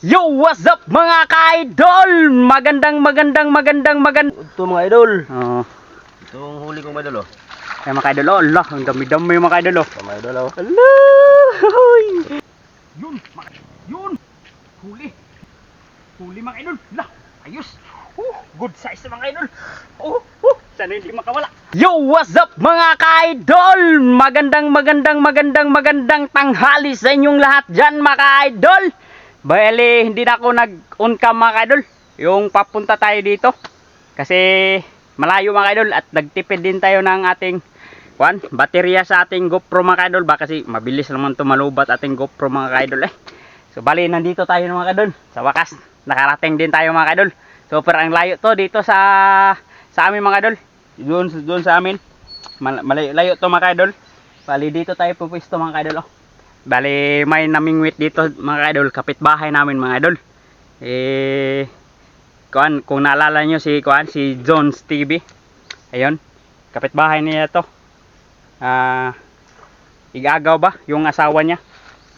Yo, what's up mga ka-idol? Magandang, magandang, magandang, magandang. Ito mga idol. Oh, Itong huli kong idol oh. ay mga ka-idol, oh, Allah, ang dami-dami mga ka-idol, oh. Ito mga idol oh. Allah! Yun, mga, yun. Huli. Huli mga idol. Lah, ayos. Uh, good size mga idol. Oh, uh, sana hindi makawala. Yo, what's up mga ka-idol? Magandang, magandang, magandang, magandang tanghali sa inyong lahat dyan mga ka-idol. Bali, hindi na ako nag-on cam mga ka-idol. Yung papunta tayo dito. Kasi malayo mga ka-idol at nagtipid din tayo ng ating Kwan, baterya sa ating GoPro mga ka-idol ba kasi mabilis naman tumalubat ating GoPro mga ka-idol eh. So bali nandito tayo mga ka-idol. Sa wakas, nakarating din tayo mga ka-idol. So pero ang layo to dito sa sa amin mga ka-idol. Doon doon sa amin. Mal- Malayo layo to mga ka-idol. Bali dito tayo pupwesto mga ka-idol oh. Bali may namingwit dito mga ka-idol, kapitbahay namin mga idol. Eh kuan kung naalala nyo si kuan si Jones TV. Ayun, kapitbahay niya to. Ah igagaw ba yung asawa niya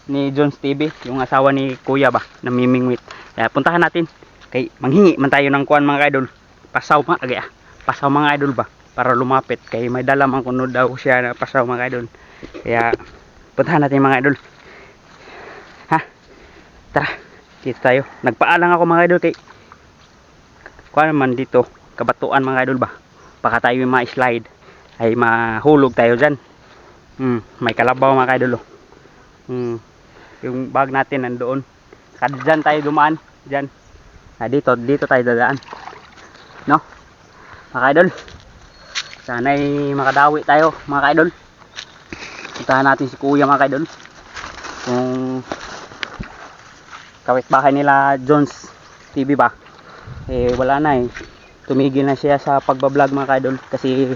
ni Jones TV yung asawa ni kuya ba namimingwit. Kaya puntahan natin. Kay manghingi man tayo ng kuan mga idol. Pasaw mga agay ah. Pasaw mga idol ba para lumapit. Kay may dala man kuno daw siya na pasaw mga idol. Kaya puntahan natin mga idol. Ha? Tara dito tayo. Nagpaalang ako mga idol kay kuan man dito kabatuan mga idol ba? Baka tayo yung ma-slide. Ay mahulog tayo dyan. Hmm, may kalabaw mga kaidol oh. hmm, yung bag natin nandoon. Kad dyan tayo dumaan. Dyan. Ah, dito dito tayo dadaan. No? Mga kaidol sana'y makadawi tayo mga kaidol puntahan natin si kuya mga kaidol kung bahay nila Jones TV ba? Eh wala na eh. Tumigil na siya sa pagbablog mga kaidol kasi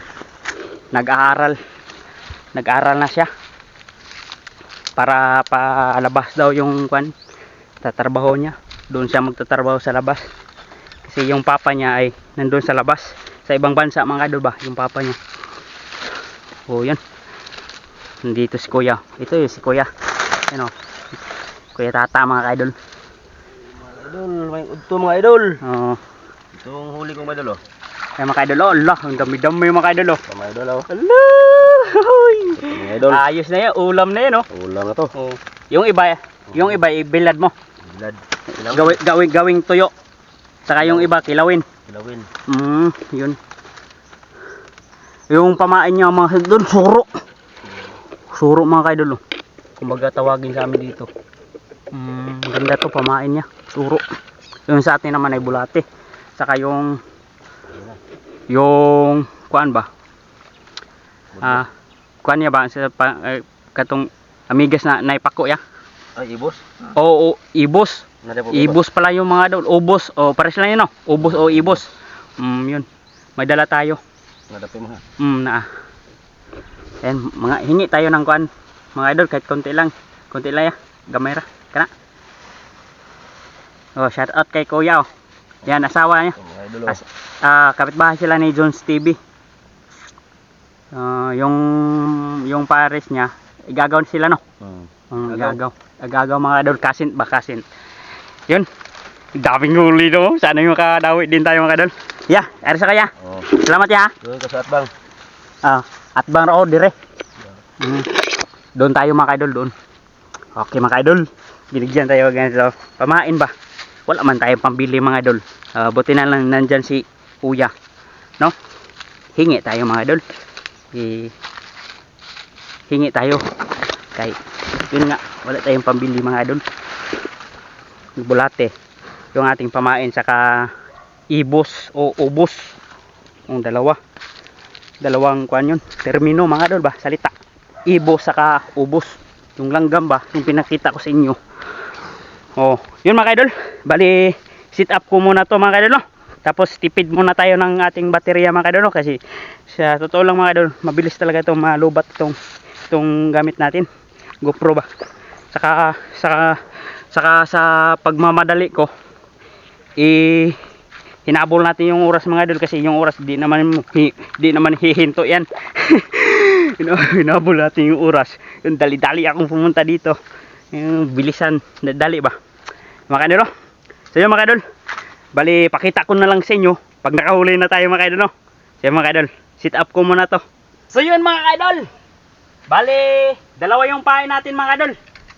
nag-aaral. Nag-aaral na siya para palabas daw yung kwan tatrabaho niya. Doon siya magtatrabaho sa labas. Kasi yung papa niya ay nandun sa labas sa ibang bansa mga idol ba? Yung papa niya. Oh yan nandito si kuya ito yung si kuya ano kuya tata mga idol Mga idol, may ito mga idol. oh Itong huli kong idol oh. ay mga idol oh Allah ang dami-dami mga idol oh mga idol oh. Allah Ito mga idol. ayos na yan ulam na yan oh Ulang na to. Oh. Yung iba, yung iba ibilad mo. Bilad. Ilawin. Gawing gawing tuyo. Saka yung iba kilawin. Ilawin. Mm, yun. Yung pamain niya mga doon suro. Suro mga kaidol. oh. Kumbaga tawagin sa amin dito. Mm, ganda to pamain niya. Suro. Yung sa atin naman ay bulate. Saka yung yung kuan ba? Ah, kuan niya ba sa pa, eh, katong amigas na naipako ya? Ay, ibos. Oo, ibos. Nade po. Ibos pala yung mga doon. Ubos. O, pares lang yun, no? Ubos o ibos. Mm, yun. May dala tayo. Nade po mga. Mm, na. Ayan, mga hingi tayo ng kuan. Mga idol, kahit konti lang. Konti lang ya. Gamay ra. Kana. Oh, shout out kay Kuya, oh. Yan, asawa niya. Idol oh. As, ah, kapitbahay sila ni Jones TV. Ah, yung yung pares niya, igagaw sila no. Hmm. Ang Gagaw. gagaw. Gagaw mga idol, kasin ba kasin. Yun. Daming huli no. Sana yung makadawi din tayo mga idol. Ya, ari sa kaya. Oh. Salamat ya. Doon ka sa atbang. Ah, at bang rao dire. Mm. Doon tayo mga idol doon. Okay mga idol. Binigyan tayo ganito. Pamain ba? Wala man tayong pambili mga idol. Ah, buti na lang nandyan si Kuya. No? Hingi tayo mga idol. I hingi tayo. Kay yun nga, wala tayong pambili mga idol. Bulate. Yung ating pamain saka ibos o ubos. Yung dalawa dalawang kwan yun. Termino mga idol ba? Salita. Ibo saka ubos. Yung langgam ba? Yung pinakita ko sa inyo. Oh yun mga idol. Bali sit up ko muna to mga idol no? Tapos tipid muna tayo ng ating baterya mga idol no? Kasi sa totoo lang mga idol mabilis talaga itong malubat itong itong gamit natin. GoPro ba? Saka saka saka sa pagmamadali ko i hinabol natin yung oras mga idol kasi yung oras di naman hi, di naman hihinto yan Hina- hinabol natin yung oras yung dali-dali akong pumunta dito yung bilisan dali ba Mga idol, no? So yun mga idol. Bali, pakita ko na lang sa inyo pag nakahuli na tayo mga idol, no? So yun mga idol, sit up ko muna to. So yun mga idol. Bali, dalawa yung pahay natin mga idol.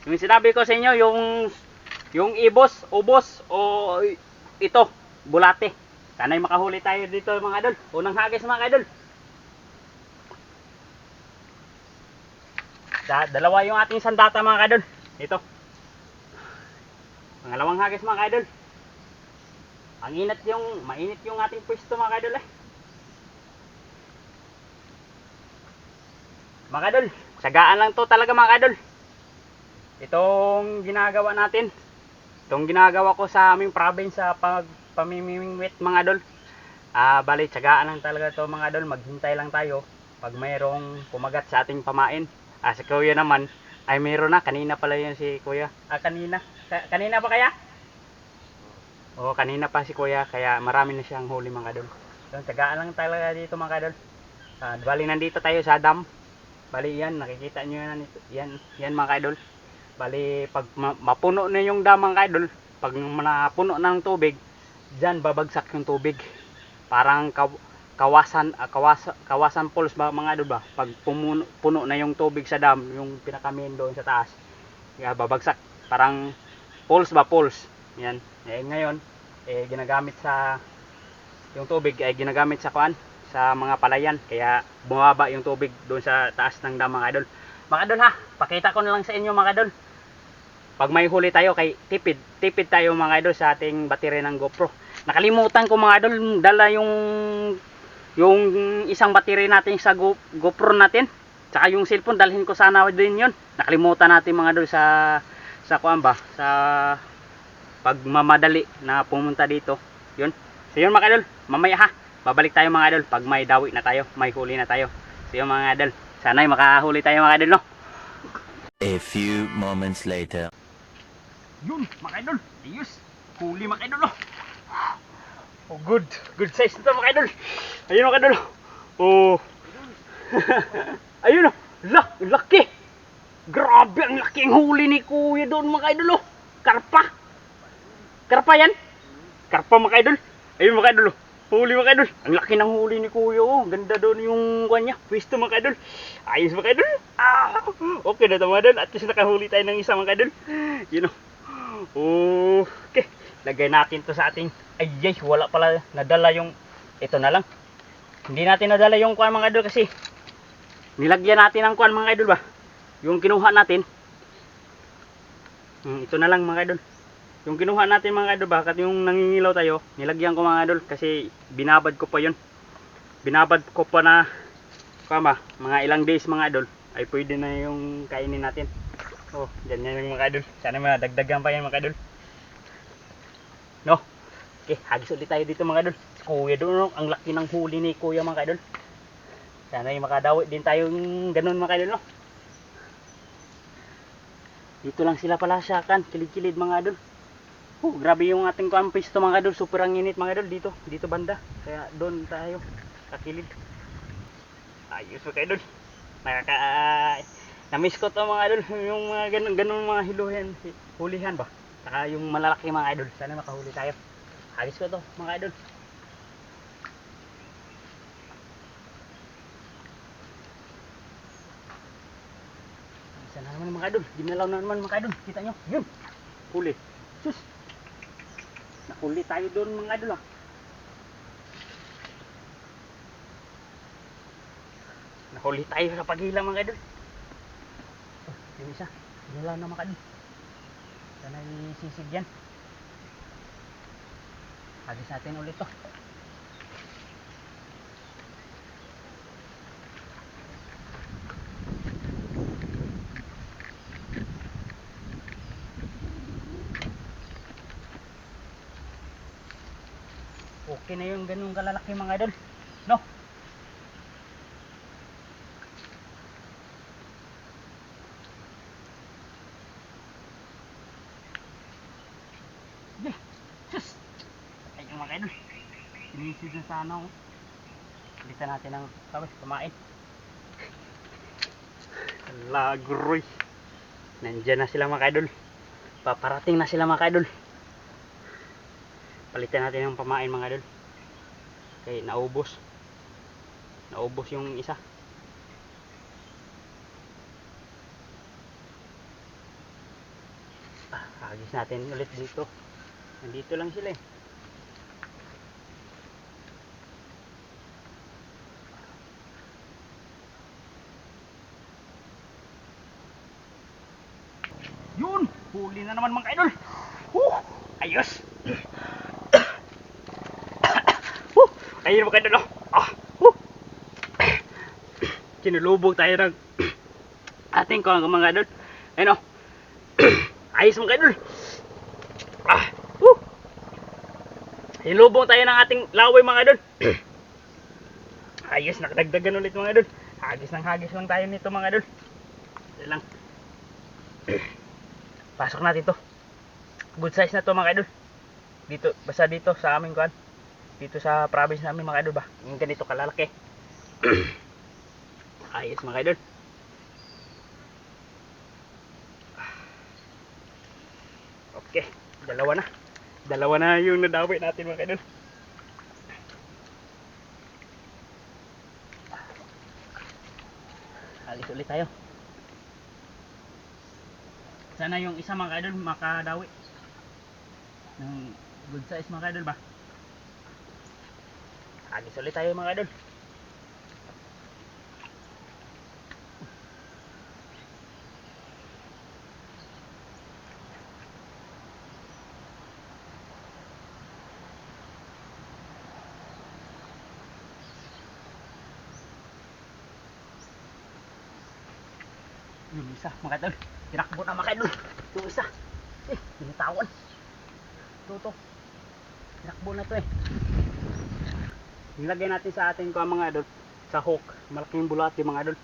Yung sinabi ko sa inyo, yung yung ibos, ubos o ito, bulate. Sana'y makahuli tayo dito mga idol. Unang hagis mga idol. Sa dalawa yung ating sandata mga idol. Ito. Pangalawang hagis mga idol. Ang init yung, mainit yung ating pwesto mga idol eh. Mga idol, sagaan lang to talaga mga idol. Itong ginagawa natin. Itong ginagawa ko sa aming province sa pag pamimingwit mga idol. Ah, bali, tsagaan lang talaga to mga idol. Maghintay lang tayo pag mayroong kumagat sa ating pamain. Ah, si Kuya naman, ay mayroon na. Kanina pala yun si Kuya. Ah, kanina. Ka- kanina pa kaya? Oo, kanina pa si Kuya. Kaya marami na siyang huli mga idol. So, tsagaan lang talaga dito mga idol. Ah, bali, nandito tayo sa dam. Bali, yan. Nakikita nyo yan. Yan, yan mga idol. Bali, pag ma- mapuno na yung dam mga idol, pag napuno ng tubig, dyan babagsak yung tubig. Parang kaw- kawasan, ah, kawas, kawasan pools ba mga idol ba? Pag pumuno, puno na yung tubig sa dam, yung pinakamin doon sa taas, yeah, babagsak. Parang pools ba pools. Yan. Eh, ngayon, eh, ginagamit sa yung tubig ay ginagamit sa kuan sa mga palayan kaya bumaba yung tubig doon sa taas ng dam mga idol mga idol ha pakita ko na lang sa inyo mga idol pag may huli tayo kay tipid tipid tayo mga idol sa ating battery ng GoPro. Nakalimutan ko mga idol dala yung yung isang battery natin sa Go, GoPro natin. Tsaka yung cellphone dalhin ko sana din yun. Nakalimutan natin mga idol sa sa kuan ba? Sa pagmamadali na pumunta dito. Yun. So yun mga idol. Mamaya ha? Babalik tayo mga idol. Pag may dawi na tayo may huli na tayo. So yun mga idol. Sana'y makahuli tayo mga idol no? A few moments later. Yun, mga idol. Ayos. Huli mga oh. Oh, good. Good size nito mga idol. Ayun mga idol. Oh. Ayun oh. La, laki. Grabe, ang laki ang huli ni kuya doon mga oh. Karpa. Karpa yan. Karpa mga. Ayun mga oh. Huli mga. Ang laki ng huli ni kuya, oh. Ganda doon yung kanya. Pwesto mga idol. Ayos mga. Ah, okay na ito mga. At least nakahuli tayo ng isa mga idol. You know. Okay. Lagay natin to sa ating ay yay, wala pala nadala yung ito na lang. Hindi natin nadala yung kuan mga idol kasi nilagyan natin ng kuan mga idol ba. Yung kinuha natin. Hmm, ito na lang mga idol. Yung kinuha natin mga idol ba, kat yung nangingilaw tayo, nilagyan ko mga idol kasi binabad ko pa yun. Binabad ko pa na kama, mga ilang days mga idol ay pwede na yung kainin natin. Oh, dyan yan yung mga idol. Sana madagdagan pa yan mga idol. No? Okay, hagis ulit tayo dito mga idol. Kuya doon, no? ang laki ng huli ni Kuya mga idol. Sana yung makadawi din tayo yung ganun mga idol, no? Dito lang sila pala sa kan, kilid-kilid mga idol. Oh, grabe yung ating campus to mga idol. Super ang init mga idol dito. Dito banda. Kaya doon tayo. Kakilid. Ayos mga idol. Nakaka... Na-miss ko to mga idol. Yung mga ganun, ganun mga hiluhan. Hulihan ba? Saka yung malalaki mga idol. Sana makahuli tayo. Ayos ko to mga idol. Isa na naman mga idol. Ginalaw na naman mga idol. Kita nyo. Yun. Huli. Sus. Nahuli tayo doon mga idol ah. Nahuli tayo sa paghila mga idol. Yung isa. Ginalaw na idol. Sana isisig yan. Hagis natin ulit to. Okay na yung ganung kalalaki mga idol. No? Yay! Sus! Idol. Sinisid na sana ako. Palitan natin ng kawis, kumain. Lagroy. Nandyan na sila mga idol. Paparating na sila mga idol. Palitan natin yung pamain mga idol. Kaya naubos. Naubos yung isa. Ah, Hagis natin ulit dito. Nandito lang sila eh. Yun! Huli na naman mga idol! Huh! Ayos! huh! Ayun mga idol! oh. Ah! Huh! Kinulubog tayo ng ating kong mga idol. Ayun oh! Ayos mga idol! Ah! Huh! Hinulubog tayo ng ating laway mga idol. Ayos! Nakadagdagan ulit mga idol. Hagis ng hagis lang tayo nito mga idol. Yan lang. Pasok natin to. Good size na to mga idol. Dito, basta dito sa aming kuan. Dito sa province namin mga idol ba. Yung ganito kalalaki. Ayos mga idol. Okay, dalawa na. Dalawa na yung nadawi natin mga idol. Alis ulit tayo. Sana yung isa mga idol makadawi. Ng good size mga idol ba? Alis ulit tayo mga idol. Yung isa mga idol. Tinakbo na mga idol. Yung isa. Eh, binitawan. Ito to. Tinakbo na to eh. Nilagay natin sa atin ko mga idol. Sa hook. Malaking bulati mga idol.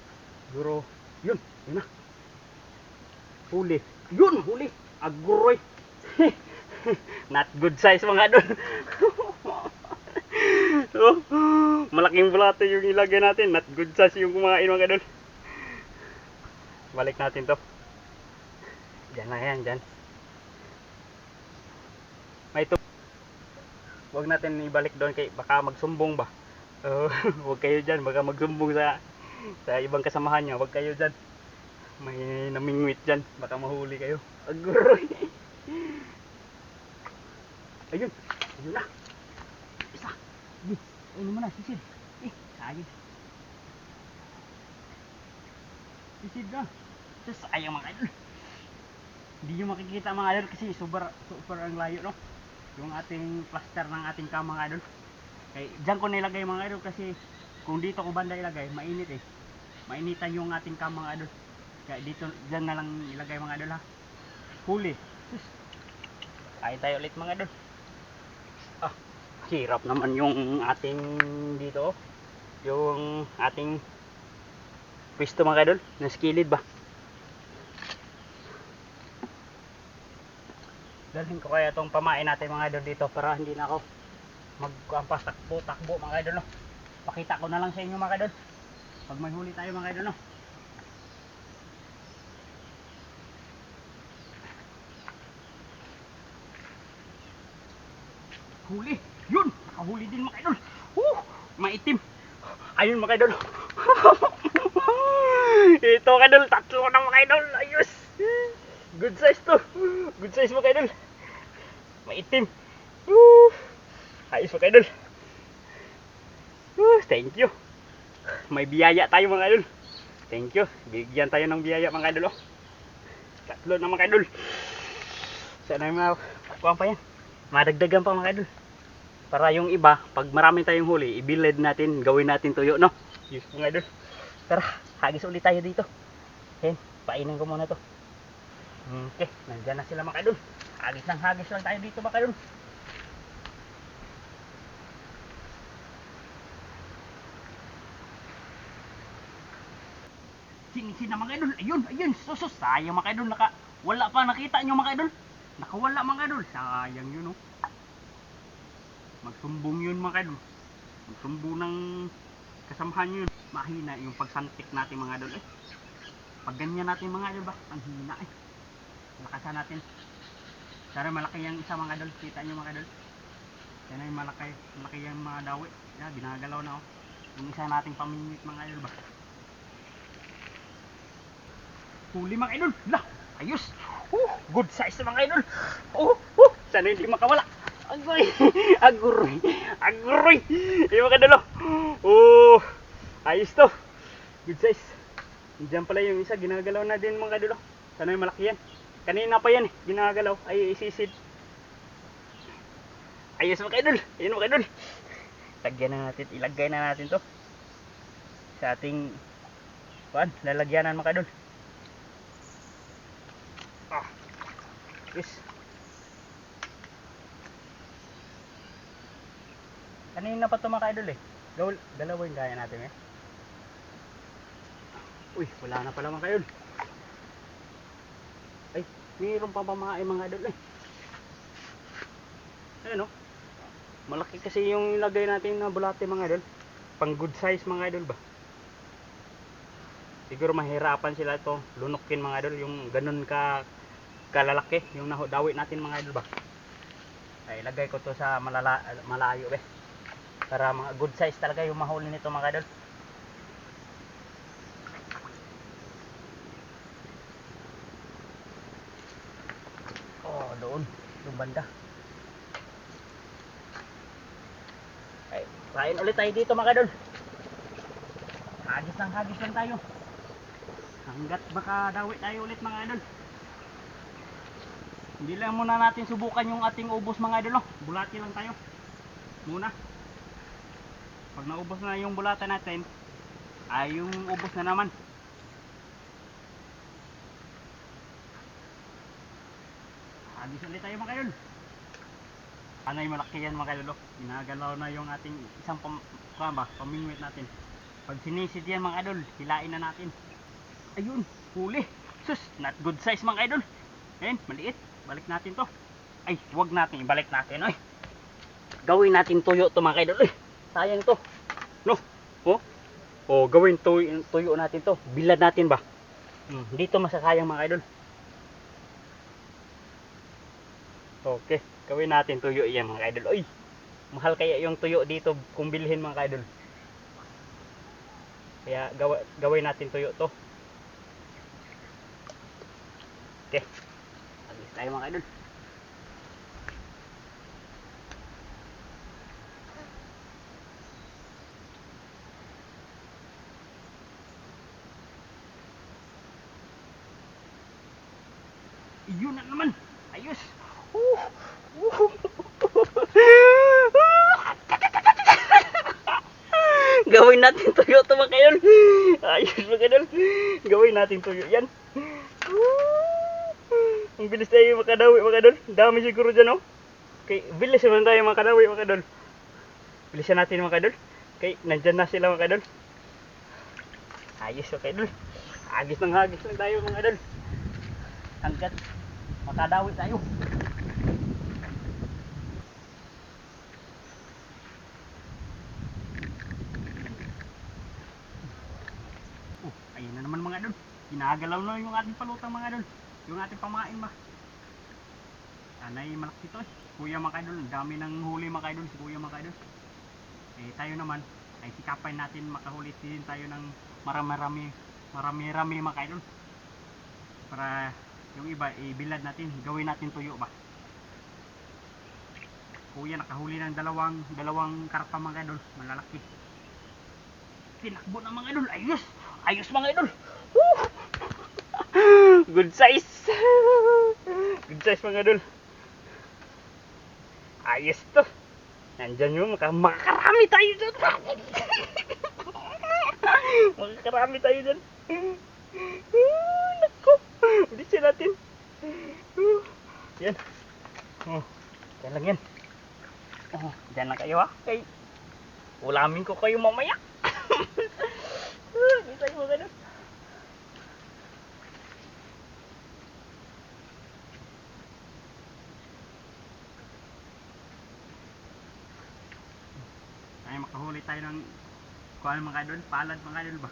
Siguro, yun. Yun na. Huli. Yun, huli. Aguroy. Not good size mga idol. oh, malaking bulati yung ilagay natin. Not good size yung kumain mga idol. Balik natin to. Diyan lang yan, diyan. May to. Huwag natin ibalik doon kay baka magsumbong ba. Uh, huwag kayo diyan, baka magsumbong sa sa ibang kasamahan niya. Huwag kayo diyan. May namingwit diyan, baka mahuli kayo. Aguroy. Ayun, ayun na. Isa. Ayun, mo na, sisid. Eh, sayang. Sisid. Just sayang mga idol. Hindi nyo makikita mga idol kasi super, super ang layo no. Yung ating plaster ng ating kama mga idol. Kaya dyan ko nilagay mga idol kasi kung dito ko banda ilagay, mainit eh. Mainitan yung ating kama mga idol. Kaya dito, dyan na lang ilagay mga idol ha. Huli. Kain tayo ulit mga idol. Ah, hirap naman yung ating dito oh. Yung ating pwesto mga idol, na skilid ba? Dalhin ko kaya itong pamain natin mga idol dito para hindi na ako magkampas takbo takbo mga idol no? Pakita ko na lang sa inyo mga idol. Pag may huli tayo mga idol no? Huli! Yun! Nakahuli din mga idol. Uh, maitim. Ayun mga idol. Ito mga idol tatlo na mga idol. Ayos. Good size to. Good size mga idol. Maitim. Woo! Ayos mga idol. Woo! Thank you. May biyaya tayo mga idol. Thank you. Bigyan tayo ng biyaya mga idol. Oh. Tatlo na mga idol. Sana yung mga kuha pa yan. Madagdagan pa mga idol. Para yung iba, pag marami tayong huli, ibilad natin, gawin natin tuyo, no? Yes, mga idol. Tara, hagis ulit tayo dito. Hen, painin ko muna to. Okay, nandyan na sila mga kadol. Hagis ng hagis lang tayo dito mga kadol. Sinisin na mga idol. Ayun, ayun. Susos, sayang mga idol. Naka, wala pa nakita nyo mga idol. Nakawala mga idol. Sayang yun oh. Magsumbong yun mga idol. Magsumbong ng kasamahan yun. Mahina yung pagsantik natin mga idol eh. Pag ganyan natin mga idol ba? Ang hina eh lakasan natin sana malaki yung isa mga idol kita nyo mga idol Yan ay malaki, malaki yung mga dawi. Yan, ginagalaw na oh. Yung isa nating pamingwit mga idol ba? Huli mga idol. La, ayos. Uh, good size mga idol. Oh, uh, sana hindi makawala. Agoy, aguroy, aguroy. Yung mga idol oh. Oh, ayos to. Good size. Diyan pala yung isa, ginagalaw na din mga idol oh. Sana yung malaki yan. Kanina pa yan eh, ginagalaw. Ay, isisid. Ayos mga idol. Ayun mga idol. Lagyan na natin, ilagay na natin to sa ating kuan, lalagyanan mga idol. Ah. Yes. Kanina pa to mga idol eh. Dalawa yung gaya natin eh. Uy, wala na pala mga idol. Ay, mayroon pa ba mga, mga idol eh. Ayan o. Malaki kasi yung ilagay natin na bulate mga idol. Pang good size mga idol ba. Siguro mahirapan sila ito lunukin mga idol yung ganun ka kalalaki yung nahudawi natin mga idol ba. Ay ilagay ko to sa malala, malayo be. Para mga good size talaga yung mahuli nito mga idol. Oh, doon. Doon banda. Ay, kain ulit tayo dito mga idol. Hagis lang hagis lang tayo. Hanggat baka dawi tayo ulit mga idol. Hindi lang muna natin subukan yung ating ubos mga idol. Oh. Bulati lang tayo. Muna. Pag naubos na yung bulata natin, ay yung ubos na naman. Hagis ulit tayo mga idol. Anay malaki yan mga idol. oh. Ginagalaw na yung ating isang pam kama, pamingwit natin. Pag sinisid yan mga idol, hilain na natin. Ayun, huli. Sus, not good size mga idol. Ayun, maliit. Balik natin to. Ay, wag natin, ibalik natin. Ay. Gawin natin tuyo to mga idol. Ay, sayang to. No? Oh? Oh, gawin tuyo, tuyo natin to. Bilad natin ba? Hmm, dito masasayang mga idol. Okay, gawin natin tuyo yan mga idol. Uy, mahal kaya yung tuyo dito kung bilhin mga idol. Kaya gawa, gawin natin tuyo to. Okay. Alis tayo mga idol. Iyon na naman. Ayos. Uh, uh. Gawin natin tuyo to mga idol. Ayos mga idol. Gawin natin tuyo yan. Ang bilis tayo makadawi mga idol. Dami siguro dyan oh. Okay, bilis naman tayo makadawi mga idol. Bilisan natin mga idol. Okay, nandyan na sila mga idol. Ayos mga idol. Agis ng hagis lang tayo mga idol. Hanggat makadawi tayo. Ayun na naman mga idol. Ginagalaw na yung ating palutang mga idol. Yung ating pamain ba. Sana'y malaki to eh. Kuya mga idol, dami ng huli mga idol si kuya mga idol. Eh tayo naman, ay sikapay natin makahuli din tayo ng marami-rami marami-rami mga idol. Para yung iba ibilad natin, gawin natin tuyo ba. Kuya nakahuli ng dalawang dalawang karpa mga idol, malalaki. Tinakbo na mga idol, ayos! Ayos mga idol! Good size! Good size mga idol. Ayos to. Nandyan yung maka makakarami tayo dyan. makakarami tayo dyan. Ah, Nako. Bilisin natin. Ah, Yan. Oh, yan lang yan. Oh, dyan lang kayo ha. Kay, ulamin ko kayo mamaya. Bisa mo ganun. ay makahuli tayo ng kuhan mga idol, palad mga idol ba?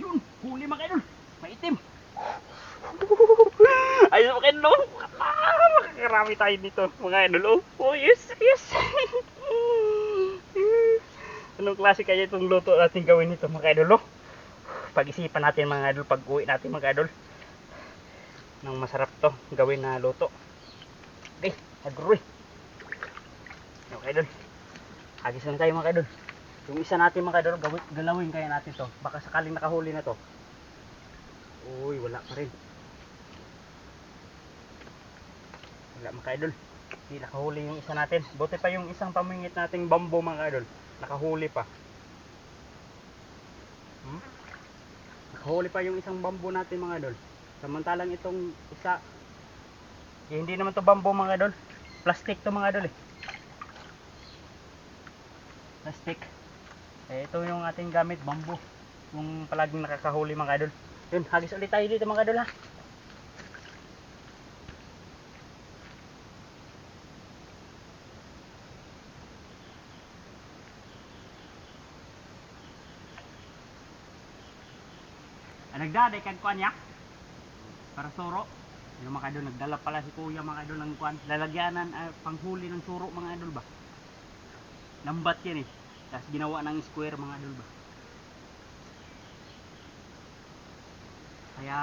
Yun, huli mga idol, maitim. Ayos mga idol, ah, Nakakarami tayo dito mga idol. Oh, oh yes, yes. Anong klase kaya itong luto natin gawin nito mga idol? Oh? Pag-isipan natin mga idol pag uwi natin mga idol. Nang masarap to gawin na luto. Okay, agroy. Okay idol. Hagis lang tayo mga idol. Yung isa natin mga idol, galawin kaya natin to. Baka sakaling nakahuli na to. Uy, wala pa rin. Wala mga idol. Hindi nakahuli yung isa natin. Buti pa yung isang pamingit nating bambo mga idol. Nakahuli pa. Hmm? Nakahuli pa yung isang bambo natin mga idol. Samantalang itong isa eh, hindi naman to bambo mga idol. Plastic to mga idol eh. Plastic. Eh, ito yung ating gamit, bambo. Yung palaging nakakahuli mga idol. Yun, hagis ulit tayo dito mga idol ha. Nagdaday kag kuan ya. Para suro. Yung mga idol, nagdala pala si kuya mga idol ng kuan. Lalagyanan, ah, panghuli ng suro mga idol ba. Lambat yan eh. Tapos ginawa ng square mga idol ba. Kaya,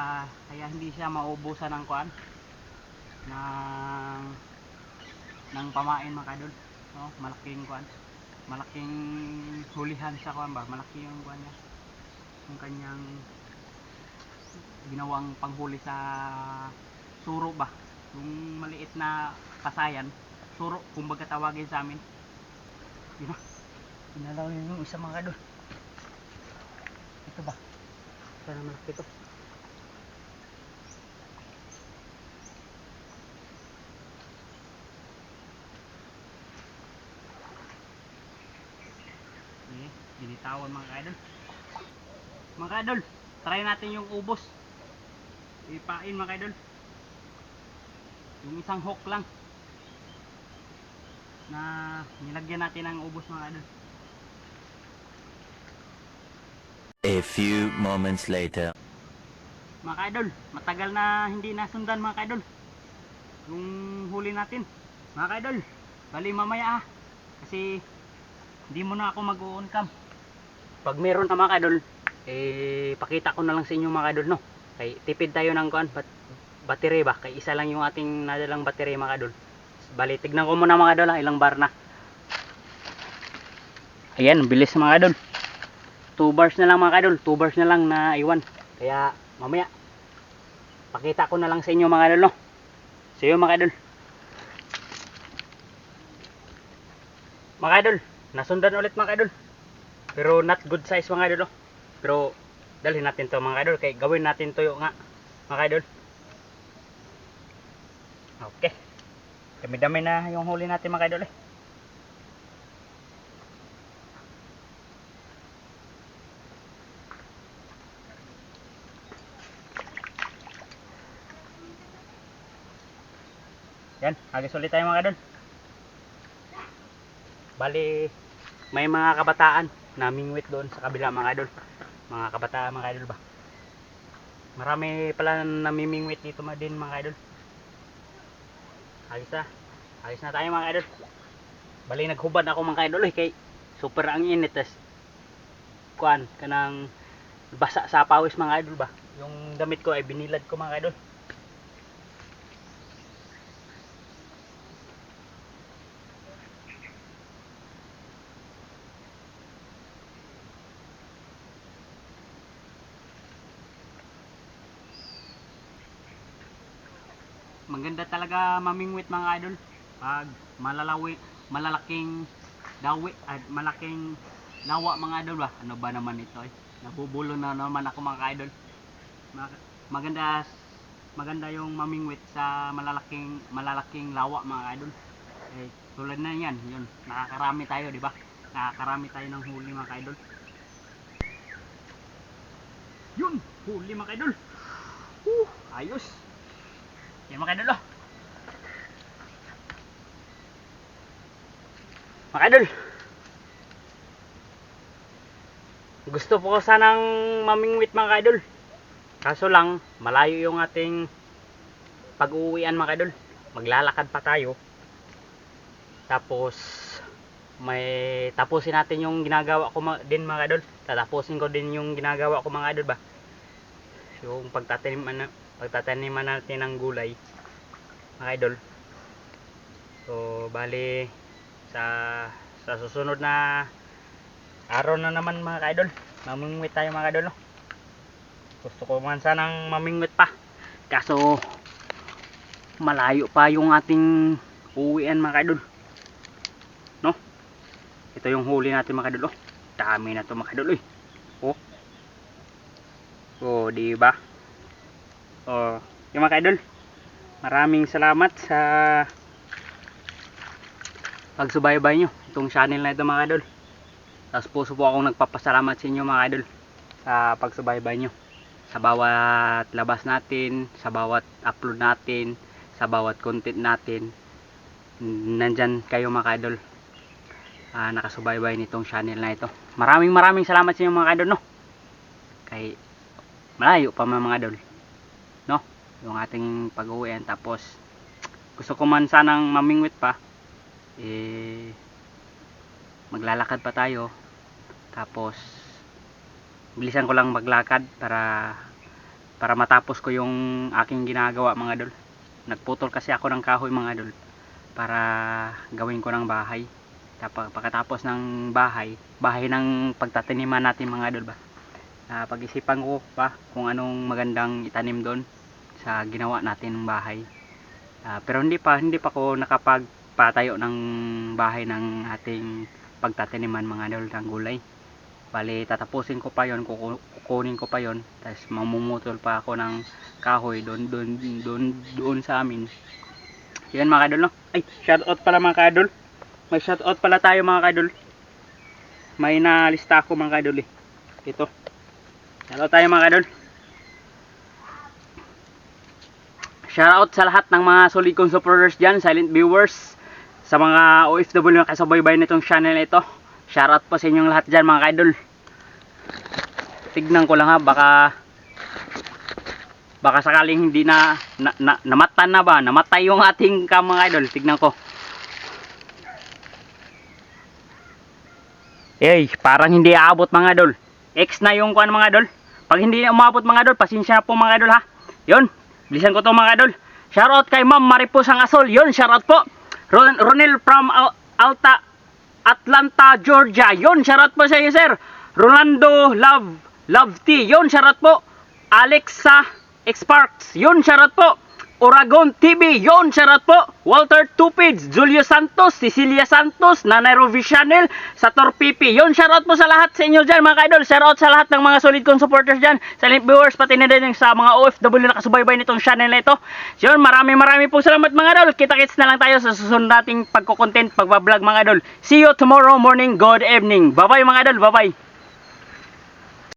kaya hindi siya maubusan ng kuan. Ng, ng pamain mga idol. No? Malaking kuan. Malaking hulihan sa kuan ba. Malaki yung kuan niya. Yung kanyang ginawang panghuli sa suro ba? Yung maliit na kasayan. Suro kumbaga tawagin sa amin. Yun. Na inalaw yun yung isa mga kadol ito ba? Ito naman ito. Eh, binitawan mga kadol mga kadol try natin yung ubos ipain mga idol yung isang hook lang. Na nilagyan natin ng ubos mga idol A few moments later. mga idol matagal na hindi nasundan mga idol yung huli natin. Mga idol bali mamaya ah. Kasi hindi mo na ako mag-on cam pag meron na mga idol eh pakita ko na lang sa inyo mga idol no kay tipid tayo ng kuan bat battery ba? Kay isa lang yung ating nadalang battery mga idol. Bali tignan ko muna mga ah, ilang bar na. Ayan bilis mga idol. 2 bars na lang mga idol. 2 bars na lang na iwan. Kaya mamaya pakita ko na lang sa inyo mga idol no? See you mga idol. Mga idol nasundan ulit mga idol. Pero not good size mga idol no? Pero dalhin natin to mga idol kay gawin natin yung nga mga idol. Okay. Dami dami na yung huli natin mga idol eh. Yan agis ulit tayo mga idol. Bali may mga kabataan namingwit doon sa kabila mga idol mga kabataan mga idol ba? Marami pala namimingwit dito ma din mga idol. Ayos na. Ayos na tayo mga idol. Bali naghubad ako mga idol. Eh kay super ang init tas kuan kanang basa sa pawis mga idol ba? Yung damit ko ay binilad ko mga idol maganda talaga mamingwit mga idol. Pag malalawi malalaking dawi at malaking lawa mga idol ba? Ano ba naman ito eh? Nabubulo na naman ako mga idol. Mag- maganda maganda yung mamingwit sa malalaking malalaking lawa mga idol. Eh, tulad na yan yun. Nakakarami tayo di ba? Nakakarami tayo ng huli mga idol. Yun! Huli mga idol. Uh, ayos yan mga idol oh. Mga. Gusto po ko sanang mamingwit mga idol. Kaso lang, malayo yung ating pag-uwian mga idol. maglalakad pa tayo. Tapos may tapusin natin yung ginagawa ko din mga idol. Tatapusin ko din yung ginagawa ko mga idol ba. Yung pagtatanim na pagtataniman natin ng gulay mga idol. So bali sa sa susunod na araw na naman mga idol. Mamingwit tayo mga idol no. Gusto ko man sanang mamingwit pa. Kaso malayo pa yung ating uwian mga idol. No? Ito yung huli natin mga idol. Oh. Dami na to mga idol. Eh. Oh. Oh, di ba? Oh, yung mga idol. Maraming salamat sa pagsubaybay nyo itong channel na ito mga idol. Tapos puso po akong nagpapasalamat sa inyo mga idol sa pagsubaybay nyo sa bawat labas natin, sa bawat upload natin, sa bawat content natin. Nandyan kayo mga idol. Ah, nakasubaybay nitong channel na ito. Maraming maraming salamat sa inyo mga idol no. Kay malayo pa mga idol. No? Yung ating pag-uwian. Tapos gusto ko man sanang mamingwit pa eh maglalakad pa tayo. Tapos bilisan ko lang maglakad para para matapos ko yung aking ginagawa mga idol. Nagputol kasi ako ng kahoy mga idol para gawin ko ng bahay. Tapos pagkatapos ng bahay bahay ng pagtataniman natin mga idol ba Ah, pag-isipan ko pa kung anong magandang itanim doon sa ginawa natin ng bahay. Ah, pero hindi pa hindi pa ko nakapagpatayo ng bahay ng ating pagtataniman mga idol ng gulay. Bali tatapusin ko pa yon kuku- kukunin ko pa yon tapos mamumutol pa ako ng kahoy doon doon doon doon sa amin. Yan mga kadol no? Ay shout out pala mga kadol may shout out pala tayo mga kadol may nalista ako mga kadol eh. Ito out tayo mga kadol shout out sa lahat ng mga solid kong supporters dyan silent viewers sa mga OFW na kasabaybay nitong channel ito Shoutout po sa inyong lahat dyan mga idol. Tignan ko lang ha, baka baka sakaling hindi na, na, na namatan na ba? Namatay yung ating ka mga idol. Tignan ko. Eh, parang hindi aabot mga idol. X na yung kuan mga idol. Pag hindi na umabot mga idol, pasensya na po mga idol ha. Yun, bilisan ko to mga idol. Shoutout kay Ma'am Maripos ang Asol. Yun, shoutout po. Ron Ronel from Al- Alta Atlanta, Georgia. Yon, shoutout po sa iyo, sir. Rolando Love, Love T. Yon, shoutout po. Alexa Xparks. Yon, shoutout po. Oragon TV. Yon, shoutout po. Walter Tupids, Julio Santos, Cecilia Santos, Nanay Rovi Chanel, Sator Pipi. Yon, shoutout po sa lahat sa inyo dyan, mga idol. Shoutout sa lahat ng mga solid kong supporters dyan. Sa link viewers, pati na din sa mga OFW na nakasubaybay nitong channel na ito. Yun, maraming maraming po salamat mga idol. Kita-kits na lang tayo sa susunod nating pagkukontent, pagbablog mga idol. See you tomorrow morning. Good evening. Bye-bye mga idol. Bye-bye.